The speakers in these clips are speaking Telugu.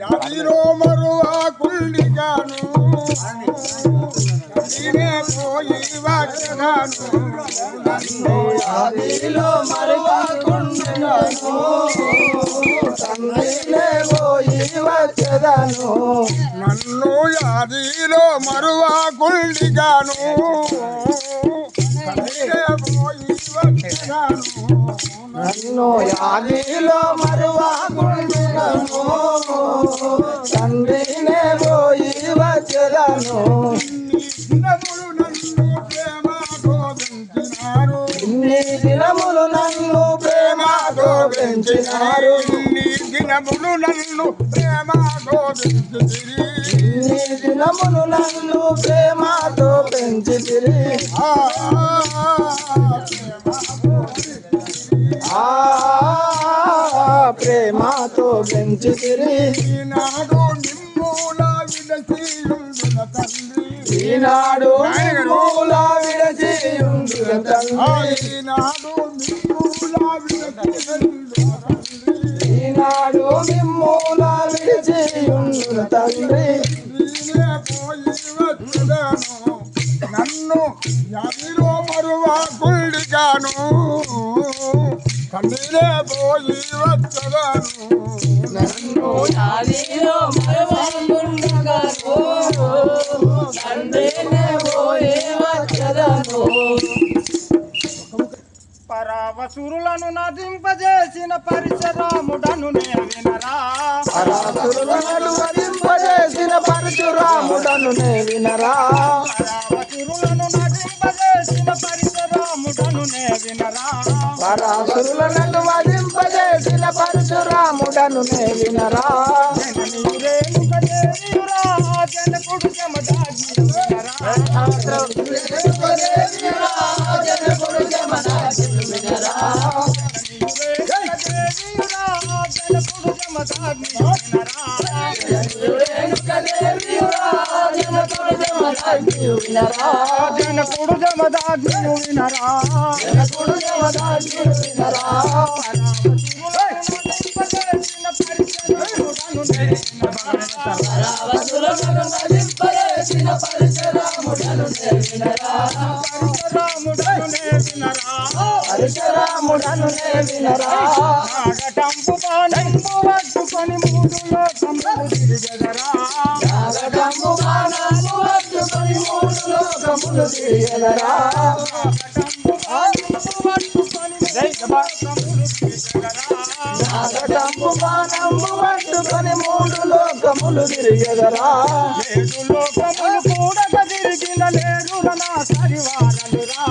యాదిలో మరువా కుళ్ళిగాను నేనే పోయి వచ్చాను ఆదిలో మరువకుండాను తండ్రినే పోయి వచ్చేదాను నన్ను యాదిలో మరువా నన్ను యాదిలో మరువకుండాను తండ్రినే పోయి వచ్చేదాను దినములు నన్ను ప్రేమతో పెంచినారు ఇన్ని దినములు నన్ను ప్రేమతో పెంచినారు. దినములు నన్ను ప్రేమతో పెంచితిరి దినములు నన్ను ప్రేమతో పెంచితిరి. ప్రేమతో పెంచితిరి ఈనాడు నిమ్ముల విడసీయుండున తండ్రి ఈనాడు నిమ్ముల విడసీయుండున తండ్రి ఈనాడు మిమ్మూల విడిచి ఉండున తండ్రి. నన్ను యాదిలో మరువా కుళ్ళిగాను కన్నీరే పోయి వచ్చాను నన్ను ఆదిలో మరువకుండగాను తండ్రినే పరావసురులను నదింపజేసిన పరిశరాముడను నే వినరా. పరాసురులను వధింపజేసిన పరశురాముడను నే వినరా. పరావసురులను నదింపజేసిన పరిశరాముడను నే వినరా. పరాసురులను వినరా జనకుడు జమదాగి వినరా పరశురాముడను నే వినరా పరిశరాముడను వినరా నాగటంపు బాణంపు పట్టుకొని మూడు లోకములు తిరిగెదరా? లోకములు తిరిగెదరా మూడు లోకములు తిరిగెదరా నాగటంబు బాణము పట్టుకొని మూడు లోకములు తిరిగెదరా ఏడు లోకములు కూడా తిరిగిన లేరుల నా సరివారలురా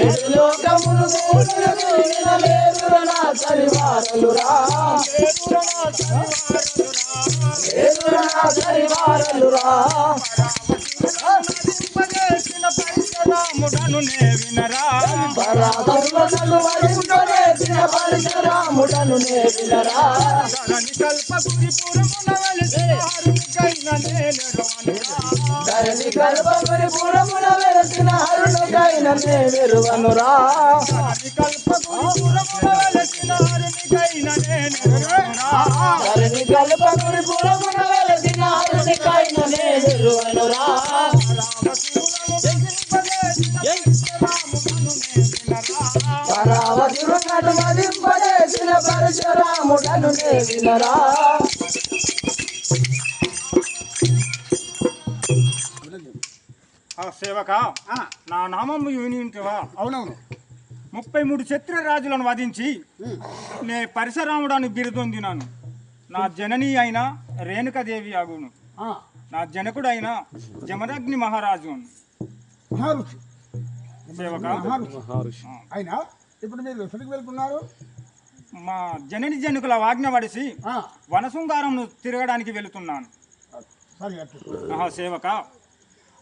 ఏడు లోకములు మూడులు తిరిగిన లేరుల నా సరివారలురా లేరుల నా సరివారలురా పరిశరాముడను నే వినరా పరాపరులను వరింపజేసిన పరశురాముడను నే వినరా ధరణి కల్పకుడి పురమున వెలిసిన హరునికైన నేనెరువనురా. ధరణి కల్పముని పురమున వెలసిన హరునికైన నే వెరువనురా ధరణి కల్పకుడి పురమున వెలిసిన హరునికైన నేనెరువనురా. ధరణి కల్పముని పురమున వెలసిన హరునికైన నే పరశురాముడను సేవక నా నామము వినింటివా అవునవును. ముప్పై మూడు రాజులను వధించి నే పరశురాముడని బిరుదొందినాను. నా జనని అయిన రేణుకదేవి అగును నా జనకుడు అయిన జమదగ్ని మహారాజు సేవక మహారుషి. అయినా ఇప్పుడు మీరు ఎక్కడికి వెళ్తున్నారు? మా జనని జనుకుల వాజ్ఞ పడిసి ఆ, వనశృంగారంను తిరగడానికి వెళుతున్నాను. సేవక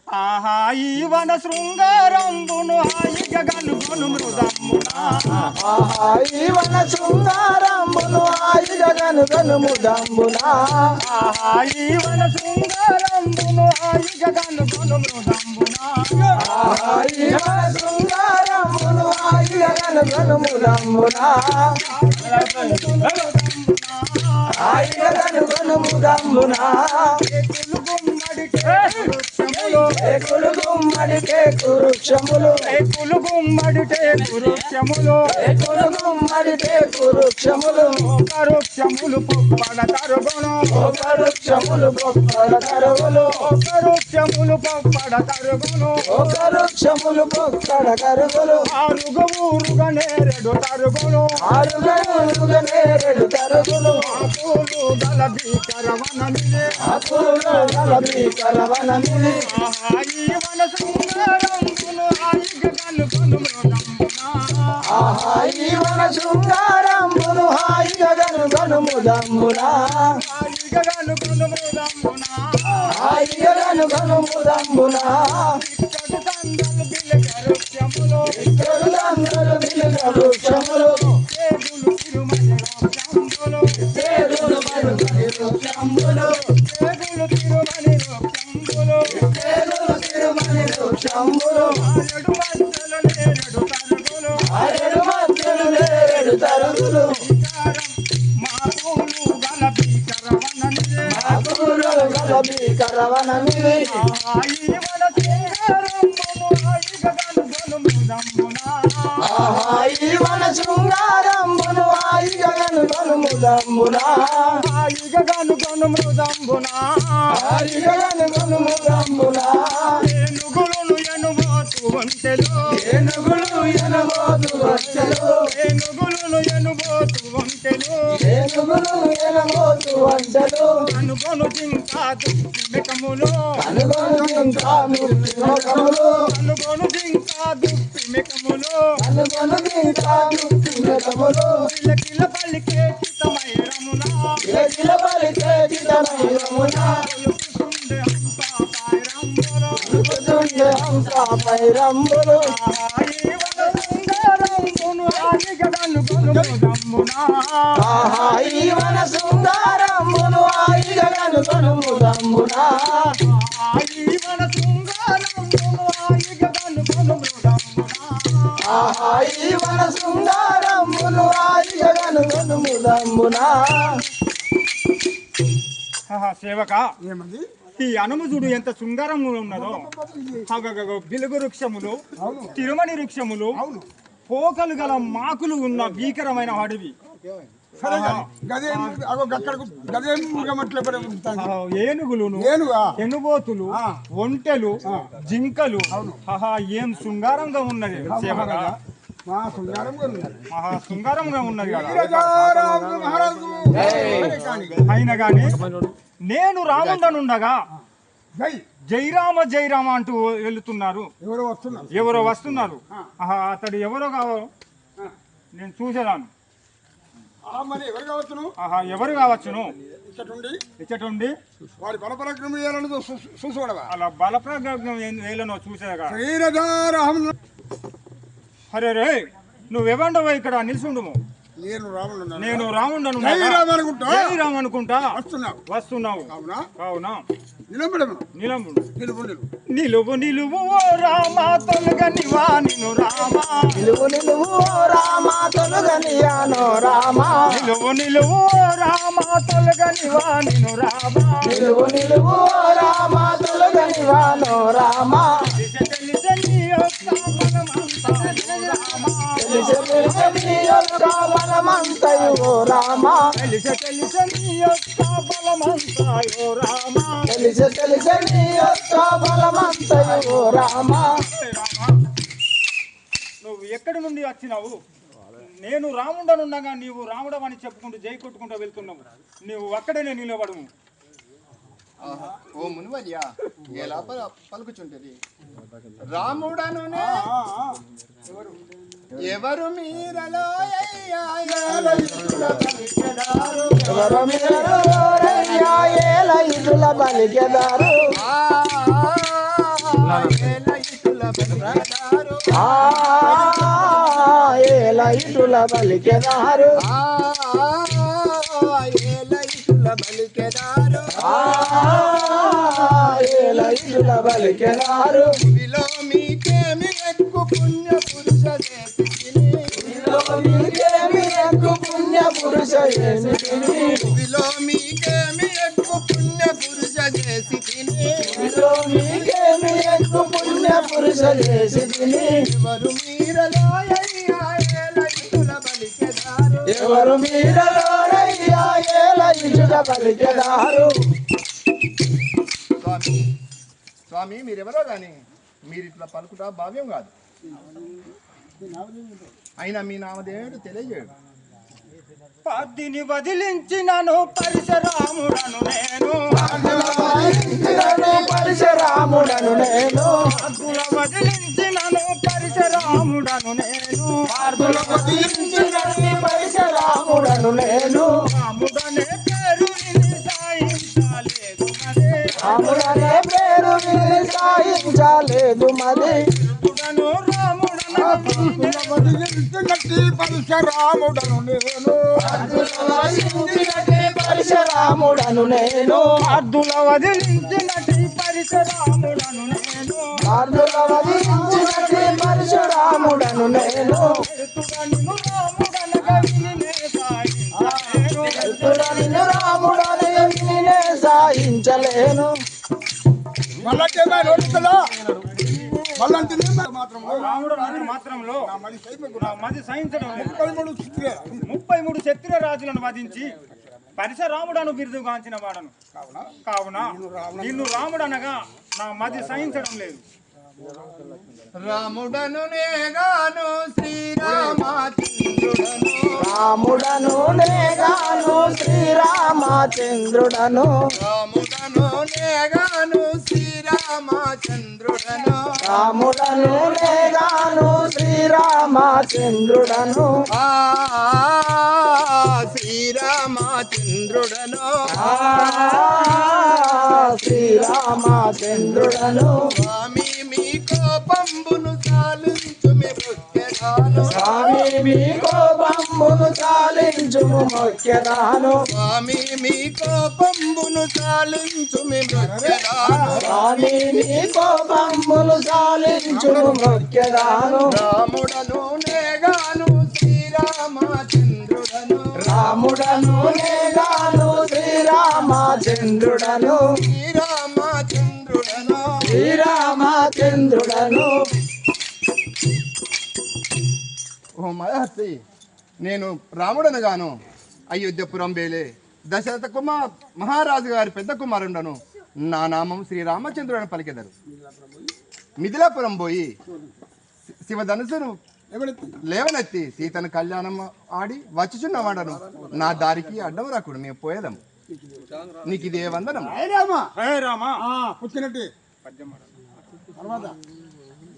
ఆహా ఈ వన శృంగారంబును హాయి గగను కొను మృదమ్మునా ఆహా ఈ వన శృంగారంబును ఆయి గగను గనుముదంబునా ఆహా ఈ వన శృంగారంబును హాయి గగను కొను మృదమ్మునా ఆహా ఈ వన శృంగారంబును హాయిగా కనుగొనుము దమ్మునా కేకులు గుమ్మడి టేకు వృక్షములు ఏకులు గుమ్మడి టేకు ఏకులు గుమ్మడి టేకు వృక్షములు ఒక తరుగును. ఒక వృక్షములు పొక్కల కరువులు ఒక తరుగును ఒక వృక్షములు పొక్కల కరువులు ఆరుగ ఊరుగా నేరెడు తరుగును ఆరుగనులుగా నేరేడు తరుగులు ఆకులు గల భీకరవనమిలే ఆకులు గలబి కలవనమిలి ఆహాయి వన శృంగారంబును హాయిగా కనుగొను మృదంబునా ఆహా ఈ మన శృంగారంబును హాయిగా గనుగొనుము దమ్మునా హాయిగా కనుగొను మృదంబునా హాయిగా గనుగొనుము దమ్మునా ఇక్కడి తందలు బిలక వృక్షములు చెరులందరూ విలుగ వృక్షములు కేగులు శృంగారంబును హాయిగా కనుగొను మృదంబునా ఆహా ఈ మన శృంగారంబును హాయిగా గనుగొనుము దమ్మునా మృదంబునా ఏనుగులను ఎనుబోతు వంటెలు ఏనుగులు ఎనబోతు వచ్చలు ఏనుగులను ఎనుబోతు వంటెలు ఎనబోతు వంటలు అనుకొను జింకాదు మెకములు. అనుగొను ఇంకా ముఖములు అనుకొను జింకాదు మెకములు. అనుగొను ఇంకా ముఖములు కిలకిల పలికే పలికే హంస పాయరంబులు ఉరుకుతుండే హంస పైరంబులు హాయి సేవక. ఏమంది ఈ అనుముజుడు ఎంత శృంగారంగా ఉన్నదో. బిలుగు వృక్షములు తిరుమణి వృక్షములు పోకలు గల మాకులు ఉన్న భీకరమైన అడవి. సరే కానీ గదే అగో గక్కడకు గదే మృగమట్ల ఆ, ఏనుగులును ఏనుగా? ఎనుబోతులు. ఒంటెలు జింకలు. ఆహా ఏం శృంగారంగా ఉన్నది సేవక. ఉన్నది అయినా గాని నేను రాముండనుండగా జై జైరామ జైరామ అంటూ వెళుతున్నారు ఎవరో వస్తున్నారు. ఎవరో వస్తున్నారు అతడు ఎవరో కావో నేను చూసేదాను ఎవరు కావచ్చును ఆహా ఎవరు కావచ్చును? ఇచ్చటుండి. వాడి చేయాలని చూసుకోవడవా అలా బలప్రగం వేలనో చూసేగా శ్రీరజారాహం అరే రే నువ్వెవండవో ఇక్కడ నిల్చుండుము నేను రాముడు నేను రాముండను జై రామ్ అనుకుంటా రామ్ అనుకుంటా వస్తున్నావు వస్తున్నావు అవునా అవునా నిలబడము నిలంబుడు నిలువు నిలువు ఓ రామ తొలగనివా నిన్ను రామా నిలువు నిలువు ఓ రామ తొలుగనియానో రామ నిలువు నిలువు ఓ రామ నిలువు నిలువు ఓ తెలిసి తెలిసి నీ యొక్క బలమంతయు ఓ రామ తెలిసె తెలిసె నీ యొక్క బలమంతా ఓ రామా తెలిసి తెలిసి నీ యొక్క బలమంతయు ఓ రామ ఏ రామా, నువ్వు ఎక్కడి నుండి వచ్చినావు? నేను రాముడనుండగా నీవు రాముడమని చెప్పుకుంటూ జై కొట్టుకుంటూ వెళ్తున్నావు. నువ్వు అక్కడనే నిలబడు ఓ మునివర్య ఎలా పల- పలుకుచుంటది? రాముడను ఎవరు మీరలో ఎవరు మీరు ఓరయ్యా ఏల ఇదుల బలికెదారు ఆ, ఏల బలికెదారు ఆ, ఏల పుణ్య పురుష పురుష చేసి మీకేమి ఎక్కువ పుణ్య పురుష చేసి మీకేమి ఎక్కువ పుణ్య పురుష చేసి ఎవరు మీరలో ఎవరు పలికెదారు స్వామి స్వామి మీరెవరో కానీ మీరు ఇట్లా పలుకుట భావ్యం కాదు. అయినా మీ నామదేవుడు తెలియజేయడు. పద్దిని వదిలించినను పరిశరాముడను నేను వదిలించినను పరశురాముడను నేను. అద్దుల వదిలించినను పరిశరాముడను నేను వదిలించినను పరశురాముడను నేను. రాముడనే పేరు సాయించలేదు మరే రాముడనే పేరు సాయించలేదు మరి రాముడను వదిలించినట్టి పరశురాముడను నేను వదిలించినట్టే పరశురాముడను నేను అద్దుల వదిలించినటి పరిశరాముడను నేను పార్థుల వదిలించినట్టే పరశురాముడను నేను ఎత్తుడను సాయించలేను ఎత్తుడని సాయించలేను మళ్ళంటే మాత్రంలో మది సహించడం ముప్పై మూడు చిత్రే ముప్పై మూడు క్షత్రియ రాజులను వధించి పరిశరాముడను బిరుదుగాంచిన వాడను. కావున? కావున నిన్ను రాముడు అనగా నా మది సహించడం లేదు. రాముడను నేగాను శ్రీరామచంద్రుడను. రాముడను నేగాను శ్రీరామచంద్రుడను. రాముడను నేగాను శ్రీరామచంద్రుడను రాముడను నేగాను శ్రీరామచంద్రుడను. శ్రీరామచంద్రుడను. శ్రీరామచంద్రుడను. స్వామి స్వామి మీ కోపంబును చాలించుము మొక్కెదాను స్వామి మీ కోపంబును సాలించు మీ మృత్యదాను స్వామి మీ కోపంబును చాలించుము మొక్కెదాను రాముడను నేగాను శ్రీరామచంద్రుడను. రాముడను నేగాను శ్రీరామచంద్రుడను. శ్రీరామచంద్రుడను. శ్రీరామచంద్రుడను. ఓ మహర్షి నేను రాముడను గాను అయోధ్యపురం బేలే దశరథ కుమార్ మహారాజు గారి పెద్ద కుమారుండను. నా నామం శ్రీరామచంద్రుడని పలికెదరు. మిథిలాపురం పోయి శివధనుసును లేవనెత్తి సీతను కళ్యాణం ఆడి వచ్చుచున్నవాడను. నా దారికి అడ్డం రాకుడు మేము పోయేదాం నీకు ఇదే వందనం రామా! హే రామా! పుచ్చినట్టి తర్వాత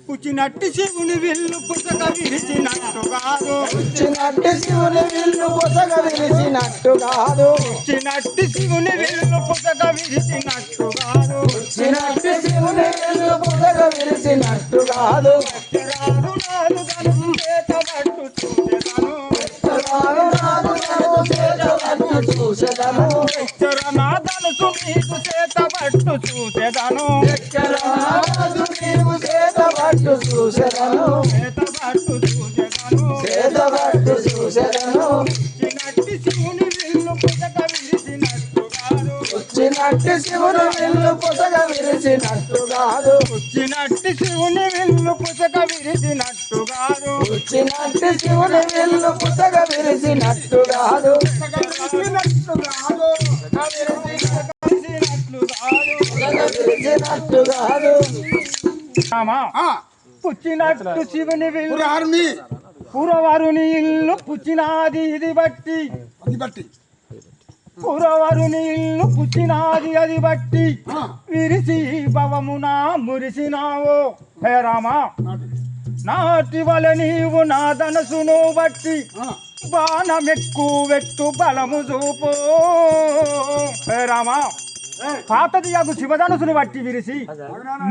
పుచ్చినట్టి శివుని విల్లు పుస్తక విరిచినట్టు కాదు. చిన్నట్టి శివుని విల్లు పొసగ విరిసినట్టు కాదు. పుచ్చినట్టి శివుని విల్లు పుస్తక విరిచినట్టు కాదు. చిన్నట్టి శివుని విల్లు పొసగ విరిసినట్టు కాదు. ధనం చూడెదను చూసెదను. చూసెదను. చేతబట్టు చూసెదను చేతబట్టు చూసెదను పుచ్చినట్టి శివుని విల్లు పుస్తక విరిచినట్టు కాదు. చిన్నట్టి శివుని విల్లు పొసగ విరిచినట్టు కాదు. చిన్నట్టి శివుని విల్లు పొసగ విరిసినట్టు కాదు. విరిచినట్లు కాదు. విరిసినట్టు కాదు. పుచ్చినట్టు శివుని పురవరుని ఇల్లు పుచ్చినాది ఇది బట్టి. అది బట్టి. పురవరుని ఇల్లు పుచ్చినాది అది బట్టి. విరిసి భవమున మురిసినావో. హే రామా. నాటి. వల నీవు నా ధనసును బట్టి. బాణమెక్కు వెట్టు బలము చూపు. హే రామా. పాతది యాగు శివధనుసును బట్టి విరిసి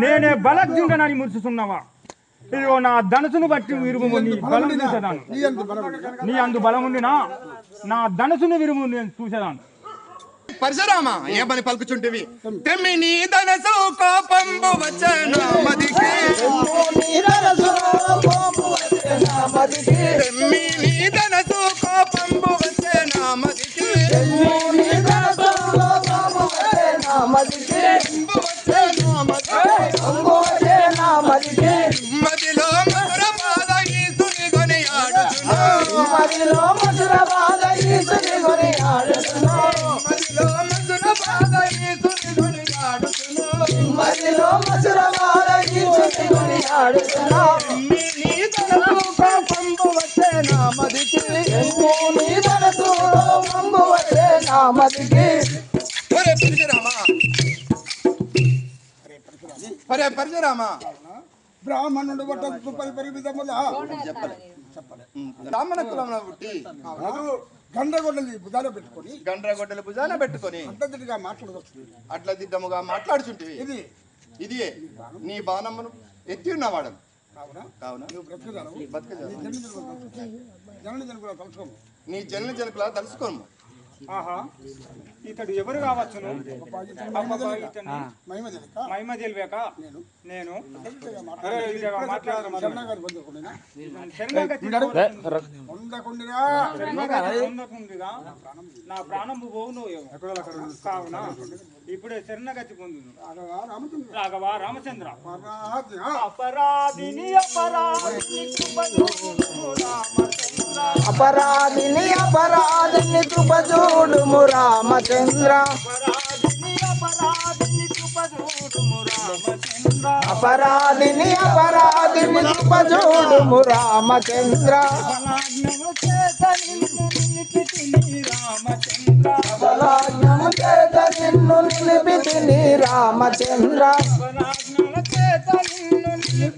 నేనే బలజ్జుండనని మురుచుతున్నావా ఇదిగో నా ధనుసును బట్టి విరుము నీ బలం చూసేదాను నీ అందు బలం. నీ అందు బలముండినా? నా ధనుసును విరుము నేను చూసేదాను పరశురామ ఏమని పలుకుచుంటివి? తెమ్మి నీ ధనసు కోపంబు వచ్చను మదికి? తెమ్మి మదిలో మధుర బాధ ఈసుని కొని ఆడుచును మదిలో మధుర బాధ ఈసుని కొని మదిలో మధుర బాధ ఈసుని కొని మదిలో మధుర బాధ ఈసుని కొని నీ పంపు వచ్చే నా మదికి నీ తలతోలో బాంబు వచ్చే నా మదికి ఒరే పరశురామా బ్రాహ్మణుడు బట్ట బ్రాహ్మణ కులంలో పుట్టి గండ్రగొడ్డలి బుధాలో పెట్టుకొని గండ్రగొడ్డల భుజాన పెట్టుకొని అంతటిగా మాట్లాడవచ్చు అట్లా దిద్దముగా మాట్లాడుచుంటివి. ఇది. ఇది నీ బాణమ్మను ఎత్తి ఉన్నవాడు కావున? బతకజాలు. జనని జనుకుల నీ ఆహా ఇతడు ఎవరు కావచ్చును? మహిమ తెలివాక నేను. నా ప్రాణం పోవును కావున? ఇప్పుడే శరణగతి పొందు రాఘవా రామచంద్ర. అపరాధిని అపరాధిని అపరాధిని అపరాధిని కృపజూడుము రామచంద్ర అపరాధిని అపరాధిని కృపజూడు రామచంద్ర. రామచంద్ర రామచంద్ర చేత నిన్ను నిలిపితిని రామచంద్ర. చేత నిన్ను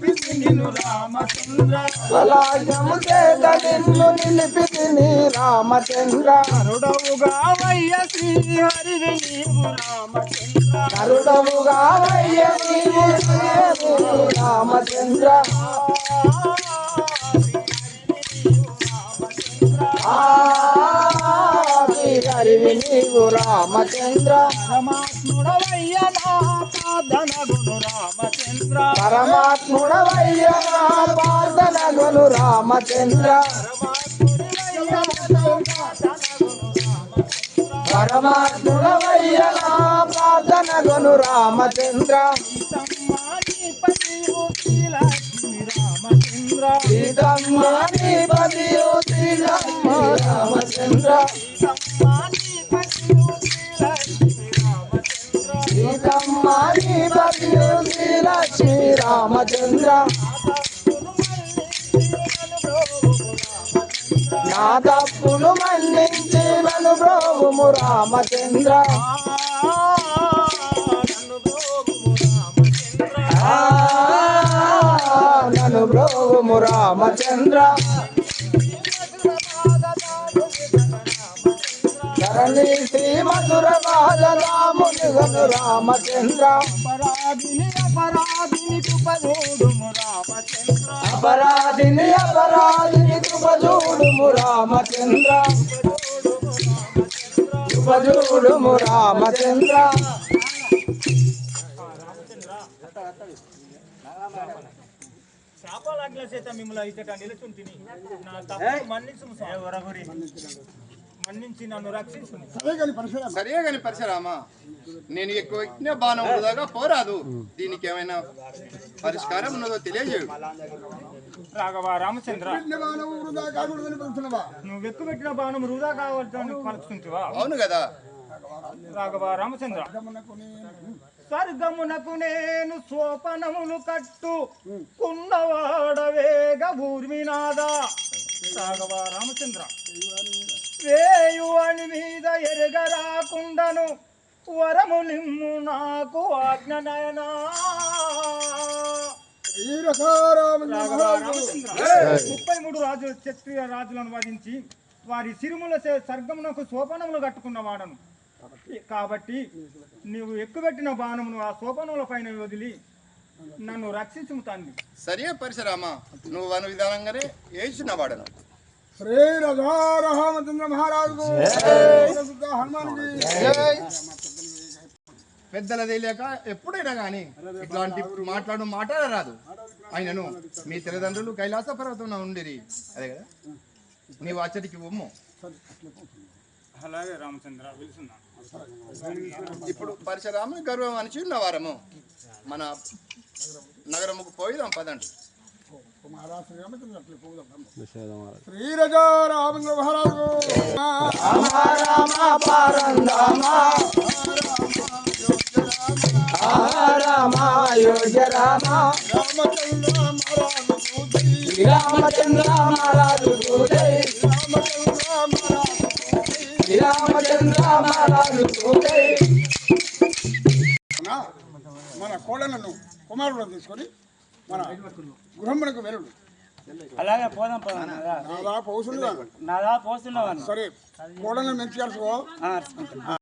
నిలిపితిని రామచంద్ర. బలాజ్ఞము చేత నిన్ను నిలిపితిని రామచంద్ర. కరుడవుగా వయ్య శ్రీహరివి నీవు రామచంద్ర. కరుడముగా వయ్య నీవు రామచంద్ర. ఆ హరివి నీవు రామచంద్ర. పరమాత్ముడవయ్య నా రామచంద్ర పరమాత్ముడవయ్య ప్రార్థనగును రామచంద్ర పరమాత్ముడవయ్య ప్రార్థనగును రామచంద్ర సీతమ్మ శ్రీరామ రామచంద్ర శ్రీరామచంద్ర. రామచంద్ర నా తప్పును మన్నించి నన్ను బ్రోగుము రామచంద్ర. ఆ, నన్ను బ్రోగుము రామచంద్ర. ధరణి శ్రీ మధుర బాలరామునిగను రామచంద్ర. అపరాధిని అపరాధిని కృపజోడుము రామచంద్ర. అపరాధిని అపరాధిని కృపజూడుము రామచంద్ర. కృపజూడుము రామచంద్ర. శాపాలాజ్ఞ చేత మిమ్మల్ని ఇచ్చట నిలుచుంటిని. నా తప్పు మన్నించు ఎవరగురి మన్నించి నన్ను రక్షించు సరే కానీ పరశురామ. సరే గాని పరశురామా నేను ఎక్కువ ఎక్కిన బాణం వృధాగా పోరాదు. దీనికి ఏమైనా పరిష్కారం ఉన్నదో తెలియజేయు. రాఘవ రామచంద్ర నువ్వు ఎక్కువ పెట్టిన బాణం వృధా కావద్దని పలుకుతుంటివా? అవును కదా. రాఘవ రామచంద్ర గమనకు నేను. స్వర్గమునకు నేను సోపనములు కట్టు కుండవాడవేగ భూర్మినాద రాఘవ రామచంద్ర. వేయు అని మీద ఎరగరాకుండను. వరములిమ్ము నాకు ఆజ్ఞ నయనా. వీరసారామ రాఘవ రామచంద్ర ముప్పై మూడు రాజులు క్షత్రియ రాజులను వధించి వారి సిరుముల స్వర్గమునకు సోపనములు కట్టుకున్న వాడను. కాబట్టి నీవు ఎక్కుపెట్టిన బాణమును ఆ సోపనముల పైన వదిలి నన్ను రక్షించుము తండ్రి. సరే పరశురామా నువ్వు అను విధానంగానే వేసిన వాడను. రామచంద్ర మహారాజుకు శుద్ధ హనుమానికి పెద్దల తెలియక ఎప్పుడైనా కానీ ఇట్లాంటి మాట్లాడు మాట్లాడరాదు. ఆయనను మీ తల్లిదండ్రులు కైలాస పర్వతం ఉండిరి. అదే కదా? నీవు అచ్చటికి ఉమ్ము అలాగే రామచంద్ర ఇప్పుడు పరశురామ గర్వం అని చిన్నవారము మన నగరముకు పోయిదాం పదండి. కుమారా శ్రీరామచంద్ర అట్లా పోదాం. శ్రీ రజా రామచంద్ర మహారాజు రామ రామ పారందామ రామ అయోధ్య రామ రామచంద్ర మహారాజు చూసి శ్రీరామచంద్ర మహారాజు చూడై రామచంద్ర మహారాజు శ్రీరామచంద్ర మహారాజు చూడై మన మన కోడలను కుమారులను తీసుకొని మన గృహమునకు వెళ్ళు. అలాగే పోదాం పోదాం. నాదా పౌసులుగా నాదా పోస్తున్నావా సరే కోడలను మంచిగా ఆ,